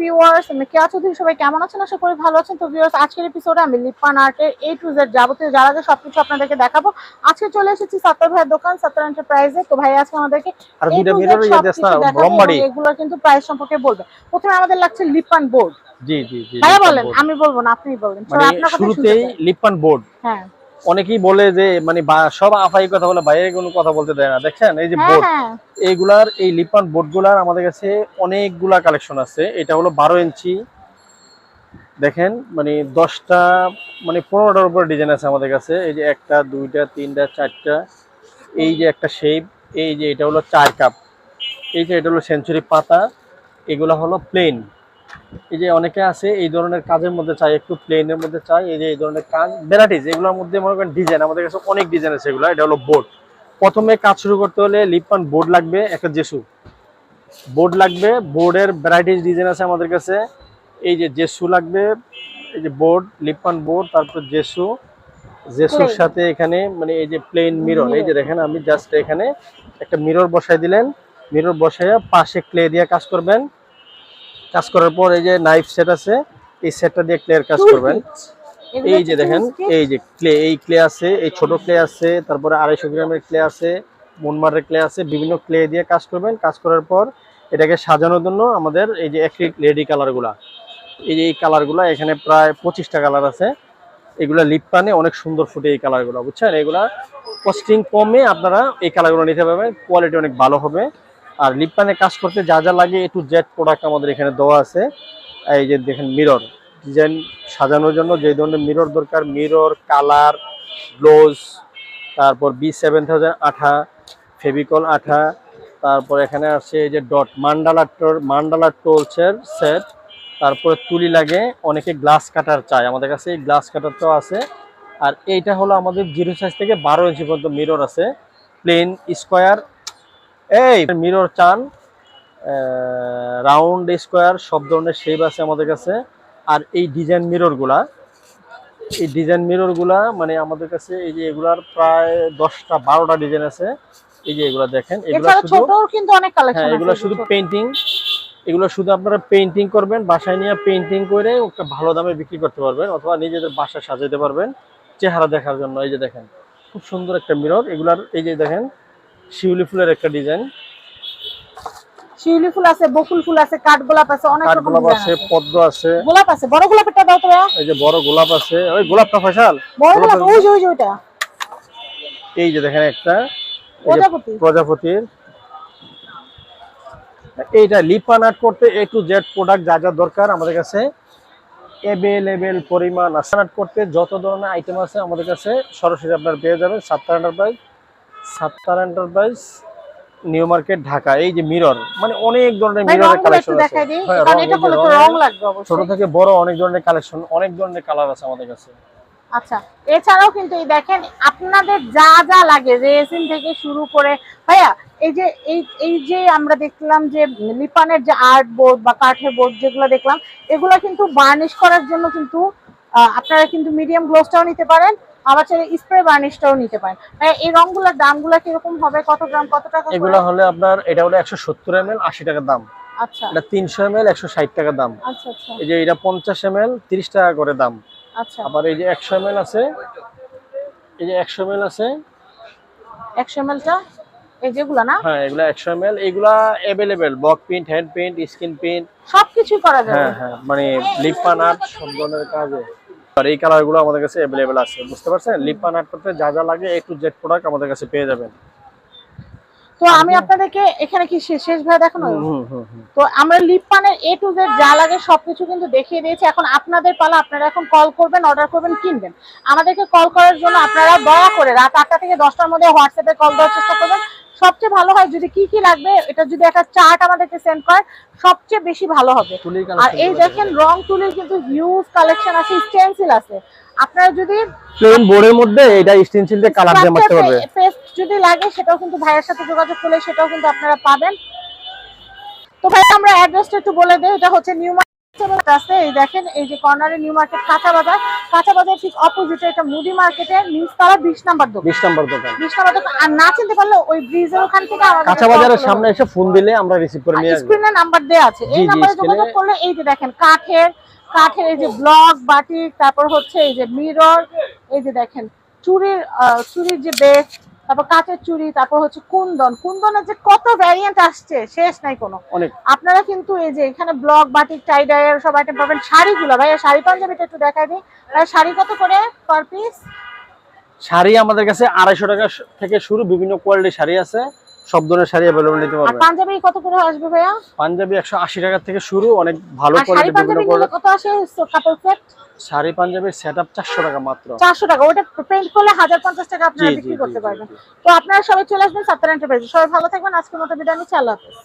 Viewers আমি কেয়া চৌধুরী সবাই কেমন আছেন? আশা করি ভালো আছেন। তো ভিউয়ার্স আজকের এপিসোডে আমি লিপান আর্টের এ টু জেড যাবতীয় যা সবকিছু আপনাদেরকে দেখাবো। আজকে চলে এসেছি সাত্তার ভাইয়ের দোকান সাত্তার এন্টারপ্রাইজে তো ভাই আজকে আমাদেরকে এগুলোর কিন্তু প্রাইস সম্পর্কে বলবে। প্রথমে আমাদের লাগছে লিপান বোর্ড জি জি জি বলেন আমি বলব না আপনি বলবেন। মানে শুরুতেই লিপান বোর্ড হ্যাঁ। অনেকেই বলে যে মানে সব আফাই কথা বলে বাইরে কোনো কথা বলতে দেয় না। দেখছেন? এই যে হ্যাঁ বোর্ড হ্যাঁ। এইগুলার এই লিপান বোর্ডগুলার আমাদের কাছে অনেকগুলা কালেকশন আছে। এটা হলো বারো ইঞ্চি। দেখেন মানে দশটা মানে পনেরোটার উপর ডিজাইন আছে আমাদের কাছে। এই যে একটা দুইটা তিনটা চারটা। এই যে একটা শেপ এই যে এটা হলো চার কাপ এই যে এটা হলো সেঞ্চুরি পাতা। এগুলা হলো প্লেন এই যে অনেকে আছে এই ধরনের কাজের মধ্যে চাই একটু প্লেনের মধ্যে চাই এই যে এই ধরনের কাজ ভ্যারাইটিস এগুলোর মধ্যে মনে করেন ডিজাইন আমাদের কাছে অনেক ডিজাইন আছে এগুলো এটা হলো বোর্ড প্রথমে কাজ শুরু করতে হলে লিপান বোর্ড লাগবে একটা জেসু। বোর্ড লাগবে বোর্ডের ভ্যারাইটিস ডিজাইন আছে আমাদের কাছে। এই যে জেসু লাগবে এই যে বোর্ড লিপান বোর্ড তারপর জেসু। জেসুর সাথে এখানে মানে এই যে প্লেন মিরর এই যে. দেখেন আমি জাস্ট এখানে একটা মিরর বসাই দিলেন। মিরর বসাইয়া পাশে ক্লে দিয়ে কাজ করবেন। কাজ করার পর এই যে নাইফ সেট আছে এই সেটটা দিয়ে ক্লের কাজ করবেন। এই যে দেখেন এই যে ক্লে এই ক্লে আছে এই ছোট ক্লে আছে তারপরে আড়াইশো গ্রামের ক্লে আছে মুনমারের ক্লে আছে বিভিন্ন ক্লে দিয়ে কাজ করবেন। কাজ করার পর এটাকে সাজানোর জন্য আমাদের এই যে একটি রেডি কালারগুলা এই যে এই কালারগুলা এখানে প্রায় পঁচিশটা কালার আছে। এগুলা লিপ পানে অনেক সুন্দর ফুটে এই কালারগুলো বুঝছেন? এগুলা কস্টিং কমে আপনারা এই কালারগুলো নিতে পারবেন কোয়ালিটি অনেক ভালো হবে। আর লিপ কাজ করতে যা যা লাগে এ টু জেড প্রোডাক্ট আমাদের এখানে দেওয়া আছে। এই যে দেখেন মিরর ডিজাইন সাজানোর জন্য যে ধরনের মিরর দরকার মিরর কালার গ্লোজ তারপর বি সেভেন থাউজেন্ড আঠা ফেভিকল আঠা, তারপর এখানে আছে এই যে ডট মান্ডালা টোর মান্ডালা টোলসের সেট তারপরে তুলি লাগে, অনেকে গ্লাস কাটার চায়, আমাদের কাছে এই গ্লাস কাটারটাও আছে। আর এইটা হলো আমাদের জিরো সাইজ থেকে বারো ইঞ্চি পর্যন্ত মিরর আছে প্লেন স্কোয়ার এই মিরর চান রাউন্ড স্কোয়ার সব ধরনের শেপ আছে আমাদের কাছে। আর এই ডিজাইন মিররগুলা এই ডিজাইন মিররগুলা মানে আমাদের কাছে এই যে এগুলার প্রায় দশটা বারোটা ডিজাইন আছে। এই যে এগুলা দেখেন এগুলা শুধু কালেকশন হ্যাঁ এগুলো শুধু পেন্টিং এগুলো শুধু আপনারা পেন্টিং করবেন বাসায় নিয়ে পেন্টিং করে একটা ভালো দামে বিক্রি করতে পারবেন অথবা নিজেদের বাসায় সাজাতে পারবেন চেহারা দেখার জন্য। এই যে দেখেন খুব সুন্দর একটা মিরর এগুলার এই যে দেখেন শিউলি ফুলের একটা ডিজাইন। শিউলি ফুল আছে বকুল ফুল আছে কাঠগোলাপ আছে অনেক রকম ডিজাইন আছে পদ্ম আছে। গোলাপ আছে বড় গোলাপেরটা দাও তো এই যে বড় গোলাপ আছে ওই গোলাপটা ফয়সাল বড় গোলাপ ওই যে ওই যে ওইটা। এই যে দেখেন একটা প্রজাপতি। প্রজাপতির। এইটা লিপান আর্ট করতে এ টু জেড প্রোডাক্ট যা যা দরকার আমাদের কাছে। অ্যাভেলেবেল পরিমাণ আর্ট করতে যত ধরনের আইটেম আছে আমাদের কাছে সরাসরি আপনার পেয়ে যাবেন Sattar enterprise Sattar enterprise New Market Dhaka এই যে মিরর মানে অনেক ধরনের মিররের কালেকশন আছে। হ্যাঁ, কারণ এটা এই তো রং লাগবে ছোট থেকে বড় অনেক ধরনের কালেকশন অনেক ধরনের কালার আছে আমাদের কাছে। আচ্ছা এছাড়াও কিন্তু এই দেখেন আপনাদের যা যা লাগে রেসিন থেকে শুরু করে ভাইয়া এই যে এই এই যে আমরা দেখলাম যে লিপানের যে আর্ট বোর্ড বা কাঠের বোর্ড যেগুলো দেখলাম এগুলো কিন্তু বার্নিশ করার জন্য কিন্তু আপনারা কিন্তু মিডিয়াম গ্লোসটাও নিতে পারেন আবার চাইলে স্প্রে বার্নিশটাও নিতে পারেন। এই রংগুলোর দামগুলো কীরকম হবে? কত গ্রাম? কত টাকা এগুলো হলে আপনার এটা হলো একশো সত্তর এম এল আশি টাকার দাম। আচ্ছা। এটা তিনশো এম এল একশো ষাট টাকার দাম। আচ্ছা আচ্ছা। এই যে এটা পঞ্চাশ এম এল তিরিশ টাকা করে দাম। আচ্ছা। আবার এই যে একশো এম আছে এই যে একশো এম আছে। একশো এই যেগুলো না? হ্যাঁ এগুলা একশো এম এল এগুলা block print hand print screen print করা যাবে। হ্যাঁ হ্যাঁ মানে লিপ পান আর্ট সব ধরনের কাজে। আর এই কালারগুলো আমাদের কাছে অ্যাভেলেবেল আছে বুঝতে পারছেন? লিপ পান আর্ট করতে যা যা লাগে একটু জেড প্রোডাক্ট আমাদের কাছে পেয়ে যাবেন। তো আমি আপনাদেরকে এখানে কি শেষ ভাই দেখানো। তো আমরা লিপ পানের এ টু জেড যা লাগে সবকিছু কিন্তু দেখিয়ে দিয়েছি। এখন আপনাদের পালা আপনারা এখন কল করবেন অর্ডার করবেন কিনবেন। আমাদেরকে কল করার জন্য আপনারা দয়া করে রাত আটটা থেকে দশটার মধ্যে হোয়াটসঅ্যাপে কল দেওয়ার চেষ্টা করবেন। সবচেয়ে ভালো হয় যদি কি কি লাগবে এটা যদি একটা চার্ট আমাদেরকে সেন্ড করে সবচেয়ে বেশি ভালো হবে। আর এই দেখেন রং তুলির কিন্তু হিউজ কালেকশন আছে স্টেনসিল আছে। আপনারা যদি প্লেন বোর্ডের মধ্যে এটা স্টেনসিল দিয়ে কালার দিয়ে মারতে পারবে। পেস্ট যদি লাগে সেটাও কিন্তু ভাইয়ের সাথে যোগাযোগ করলে সেটাও কিন্তু আপনারা পাবেন। তো ভাই আমরা অ্যাড্রেসটা একটু বলে দেই এটা হচ্ছে নিউ আছে এই দেখেন এই যে কর্নারে নিউ মার্কেট কাঁচা বাজার। কাঁচা বাজার ঠিক অপোজিটে এটা মুদি মার্কেটে নিচতলা বিশ নাম্বার দোকান। বিশ নম্বর দোকান। বিশ নাম্বার দোকান। আর না চিনতে পারলে ওই ব্রিজের ওখান থেকে কাঁচা বাজারের সামনে এসে ফোন দিলে আমরা রিসিভ করে নিয়ে আসব। স্ক্রিনে নাম্বার আছে। এই নাম্বারে যোগাযোগ করলে এই যে দেখেন কাঠের কাঠের এই যে ব্লক বাটিক তারপর হচ্ছে এই যে মিরর এই যে দেখেন চুরির চুরির যে বেস তারপর কাঠের চুড়ি তারপর হচ্ছে কুন্দন। কুন্দনের যে কত ভ্যারিয়েন্ট আসছে শেষ নাই কোনো। অনেক। আপনারা কিন্তু এই যে এখানে ব্লক বাটিক টাই ডাইয়ের সব আইটেম পাবেন। শাড়িগুলো ভাই শাড়ি পাঞ্জাবিটা একটু দেখাই দিই। ভাই শাড়ি কত করে পার পিস শাড়ি আমাদের কাছে আড়াইশো টাকা থেকে শুরু বিভিন্ন কোয়ালিটির শাড়ি আছে। সব ধরনের শাড়ি অ্যাভেলেবল নিতে পারবেন। পাঞ্জাবি কত করে আসবে ভাইয়া? পাঞ্জাবি একশো আশি টাকা থেকে শুরু অনেক ভালো কোয়ালিটির বিভিন্ন কত আসে? কাপড় সেট শাড়ি পাঞ্জাবির সেট আপ চারশো টাকা মাত্র। চারশো টাকা ওটা প্রিন্ট করলে হাজার পঞ্চাশ টাকা আপনারা বিক্রি করতে পারবেন। তো আপনারা সবাই চলে আসবেন সাত্তার এন্টারপ্রাইজ সবাই ভালো থাকবেন আজকের মতো বিদায় নিচ্ছি আল্লাহ হাফেজ।